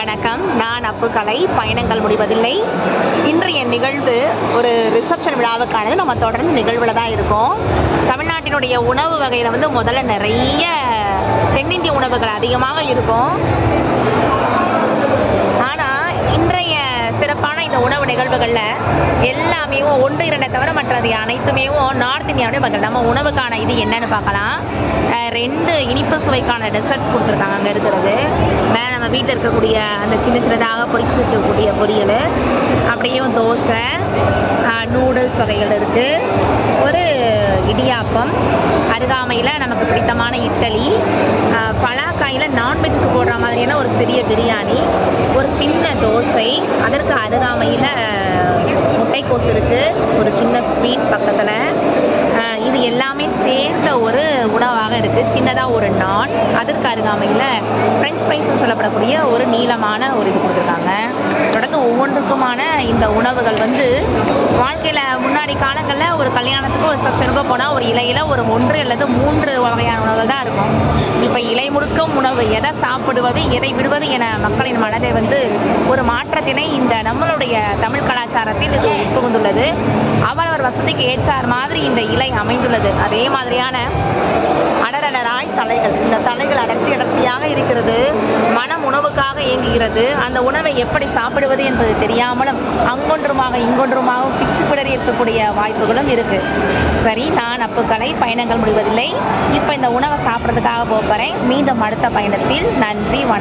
வணக்கம். நான் அப்புக்கலை பயணங்கள் முடிவதில்லை. இன்றைய நிகழ்வு ஒரு ரிசப்ஷன் விழாவுக்கானது. நம்ம தொடர்ந்து நிகழ்வில் தான் இருக்கோம். தமிழ்நாட்டினுடைய உணவு வகையில் வந்து முதல்ல நிறைய தென்னிந்திய உணவுகள் அதிகமாக இருக்கும். ஆனால் இன்றைய சிறப்பான இந்த உணவு நிகழ்வுகளில் எல்லாமே ஒன்று இரண்டை தவிர மற்றது அனைத்துமே நார்த் இந்தியாவுடைய மக்கள். நம்ம உணவுக்கான இது என்னன்னு பார்க்கலாம். ரெண்டு இனிப்பு சுவைக்கான டெசர்ட்ஸ் கொடுத்துருக்காங்க அங்கே இருக்கிறது. வீட்டில் இருக்கக்கூடிய அந்த சின்ன சின்னதாக பொறிச்சு வைக்கக்கூடிய பொரியல் அப்படியும் தோசை நூடுல்ஸ் வகைகள் இருக்குது ஒரு இடியாப்பம் அருகாமையில் நமக்கு பிடித்தமான இட்டலி பலாக்காயில் நான்வெஜ்ஜுக்கு போடுற மாதிரியான ஒரு சிறிய பிரியாணி ஒரு சின்ன தோசை அதற்கு அருகாமையில் முட்டைக்கோஸ் இருக்குது ஒரு சின்ன ஸ்வீட் பக்கத்தில். இது எல்லாமே சேர்ந்த ஒரு உணவாக இருக்குது சின்னதாக ஒரு நான் அதற்கு அருகாமையில் ஃப்ரெஞ்ச் நீளமான ஒரு இது கொடுத்துருக்காங்க. தொடர்ந்து ஒவ்வொன்றுக்குமான இந்த உணவுகள் வந்து வாழ்க்கையில் முன்னாடி காலங்களில் ஒரு கல்யாணத்துக்கோ ரிசப்ஷனுக்கோ போனால் ஒரு இலையில் ஒரு ஒன்று அல்லது மூன்று வகையான உணவுகள் தான் இருக்கும். இப்போ இலை முழுக்கும் உணவு எதை சாப்பிடுவது எதை விடுவது என மக்களின் மனதை வந்து ஒரு மாற்றத்தினை இந்த நம்மளுடைய தமிழ் கலாச்சாரத்தில் இது உட்புகுந்துள்ளது. அவரவர் வசதிக்கு ஏற்றார் மாதிரி இந்த இலை அமைந்துள்ளது. அதே மாதிரியான இருக்கிறது மனம் உணவுக்காக இயங்குகிறது. அந்த உணவை எப்படி சாப்பிடுவது என்பது தெரியாமலும் அங்கொன்றுமாக இங்கொன்றுமாக பிச்சு பிடறி இருக்கக்கூடிய வாய்ப்புகளும் இருக்கு. சரி நான் அப்புக்கலை பயணங்கள் முடிவதில்லை. இப்போ இந்த உணவை சாப்பிட்றதுக்காக போகிறேன் மீண்டும் அடுத்த பயணத்தில் நன்றி வணக்கம்.